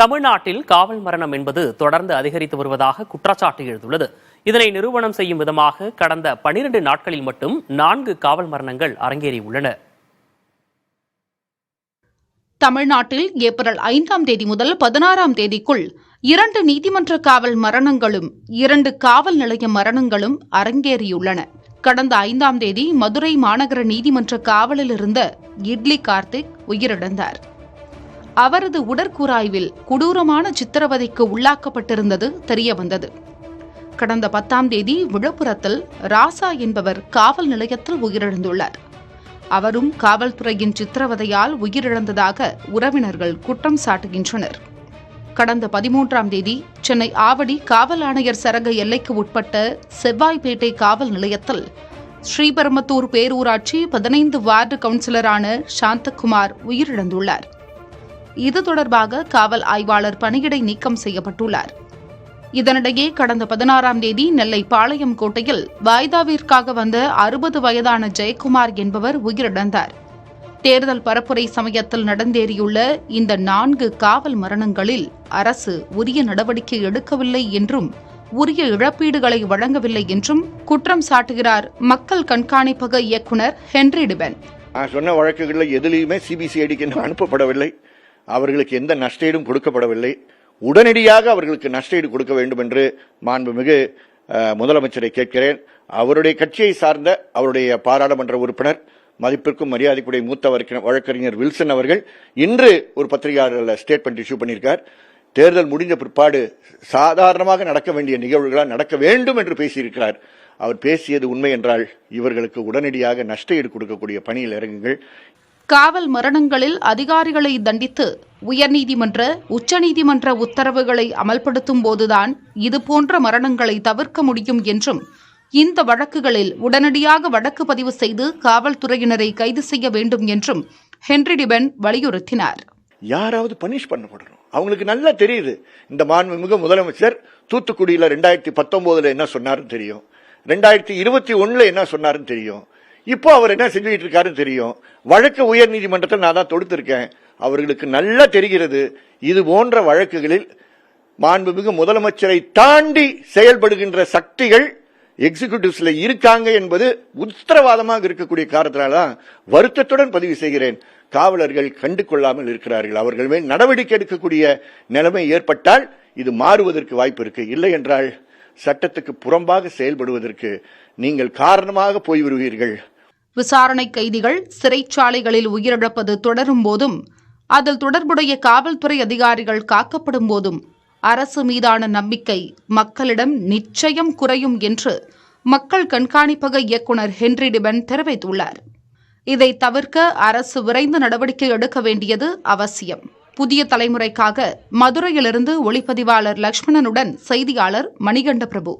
தமிழ்நாட்டில் காவல் மரணம் என்பது தொடர்ந்து அதிகரித்து வருவதாக குற்றச்சாட்டு எழுந்துள்ளது. இதனை நிரூபணம் செய்யும் விதமாக கடந்த பனிரெண்டு நாட்களில் மட்டும் நான்கு காவல் மரணங்கள் அரங்கேறியுள்ளன. தமிழ்நாட்டில் ஏப்ரல் ஐந்தாம் தேதி முதல் பதினாறாம் தேதிக்குள் இரண்டு நீதிமன்ற காவல் மரணங்களும் இரண்டு காவல் நிலைய மரணங்களும் அரங்கேறியுள்ளன. கடந்த ஐந்தாம் தேதி மதுரை மாநகர நீதிமன்ற காவலில் இருந்த இட்லி கார்த்திக் உயிரிழந்தார். அவரது உடற்கூராய்வில் கொடூரமான சித்திரவதைக்கு உள்ளாக்கப்பட்டிருந்தது தெரியவந்தது. கடந்த பத்தாம் தேதி விழுப்புரத்தில் ராசா என்பவர் காவல் நிலையத்தில் உயிரிழந்துள்ளார். அவரும் காவல்துறையின் சித்திரவதையால் உயிரிழந்ததாக உறவினர்கள் குற்றம் சாட்டுகின்றனர். கடந்த பதிமூன்றாம் தேதி சென்னை ஆவடி காவல் ஆணையர் சரக எல்லைக்கு உட்பட்ட செவ்வாய்பேட்டை காவல் நிலையத்தில் ஸ்ரீபெரும்பத்தூர் பேரூராட்சி பதினைந்து வார்டு கவுன்சிலரான சாந்தகுமார் உயிரிழந்துள்ளார். இது தொடர்பாக காவல் ஆய்வாளர் பணியிடை நீக்கம் செய்யப்பட்டுள்ளார். இதனிடையே கடந்த பதினாறாம் தேதி நெல்லை பாளையம் கோட்டையில் வாய்தாவிற்காக வந்த அறுபது வயதான ஜெயக்குமார் என்பவர் உயிரிழந்தார். தேர்தல் பரப்புரை சமயத்தில் நடந்தேறியுள்ள இந்த நான்கு காவல் மரணங்களில் அரசு உரிய நடவடிக்கை எடுக்கவில்லை என்றும் உரிய இழப்பீடுகளை வழங்கவில்லை என்றும் குற்றம் சாட்டுகிறார் மக்கள் கண்காணிப்பக இயக்குனர் ஹென்றி டிபன். நான் சொன்ன வழக்குகளில் எதுலேயுமே சிபிசிஐடிக்கு அனுப்பப்படவில்லை. அவர்களுக்கு எந்த நஷ்டஈடும் கொடுக்கப்படவில்லை. உடனடியாக அவர்களுக்கு நஷ்டஈடு கொடுக்க வேண்டும் என்று மாண்புமிகு முதலமைச்சரை கேட்கிறேன். அவருடைய கட்சியை சார்ந்த அவருடைய பாராளுமன்ற உறுப்பினர் மதிப்பிற்கும் மரியாதைக்குரிய மூத்த வழக்கறிஞர் வில்சன் அவர்கள் இன்று ஒரு பத்திரிகையாளர் ஸ்டேட்மெண்ட் இஷ்யூ பண்ணியிருக்கார். தேர்தல் முடிஞ்ச பிற்பாடு சாதாரணமாக நடக்க வேண்டிய நிகழ்வுகளால் நடக்க வேண்டும் என்று பேசியிருக்கிறார். அவர் பேசியது உண்மை என்றால் இவர்களுக்கு உடனடியாக நஷ்டஈடு கொடுக்கக்கூடிய பணியில் இறங்குங்கள். காவல் மரணங்களில் அதிகாரிகளை தண்டித்து உயர்நீதிமன்ற உச்சநீதிமன்ற உத்தரவுகளை அமல்படுத்தும் போதுதான் இதுபோன்ற மரணங்களை தவிர்க்க முடியும் என்றும் இந்த வழக்குகளில் உடனடியாக வழக்கு பதிவு செய்து காவல்துறையினரை கைது செய்ய வேண்டும் என்றும் ஹென்றி டிபன் வலியுறுத்தினார். யாராவது பனிஷ் பண்ணப்படணும் அவங்களுக்கு நல்லா தெரியுது. இந்த மாண்புமிகு முதலமைச்சர் தூத்துக்குடியில் ரெண்டாயிரத்தி பத்தொன்பதுல என்ன சொன்னாருன்னு தெரியும். ரெண்டாயிரத்தி இருபத்தி ஒன்றில் என்ன சொன்னாருன்னு தெரியும். இப்போ அவர் என்ன செஞ்சுக்கிட்டு இருக்காருன்னு தெரியும்? வழக்கு உயர் நீதிமன்றத்தில் நான் தான் தொடுத்திருக்கேன். அவர்களுக்கு நல்லா தெரிகிறது. இது போன்ற வழக்குகளில் மாண்புமிகு முதலமைச்சரை தாண்டி செயல்படுகின்ற சக்திகள் எக்ஸிகியூட்டிவ்ஸ்ல இருக்காங்க என்பது உத்தரவாதமாக இருக்கக்கூடிய காரணத்தினால தான் வருத்தத்துடன் பதிவு செய்கிறேன். காவலர்கள் கண்டு கொள்ளாமல் இருக்கிறார்கள். அவர்கள் மேல் நடவடிக்கை எடுக்கக்கூடிய நிலைமை ஏற்பட்டால் இது மாறுவதற்கு வாய்ப்பு இருக்கு. இல்லை என்றால் சட்டத்துக்கு புறம்பாக செயல்படுவதற்கு நீங்கள் காரணமாக போய்விடுவீர்கள். விசாரணை கைதிகள் சிறைச்சாலைகளில் உயிரிழப்பது தொடரும் போதும் அதில் தொடர்புடைய காவல்துறை அதிகாரிகள் காக்கப்படும் போதும் அரசு மீதான நம்பிக்கை மக்களிடம் நிச்சயம் குறையும் என்று மக்கள் கண்காணிப்பக இயக்குனர் ஹென்றி டிபன் தெரிவித்துள்ளார். இதை தவிர்க்க அரசு விரைந்து நடவடிக்கை எடுக்க வேண்டியது அவசியம். புதிய தலைமுறைக்காக மதுரையிலிருந்து ஒளிப்பதிவாளர் லக்ஷ்மணனுடன் செய்தியாளர் மணிகண்ட பிரபு.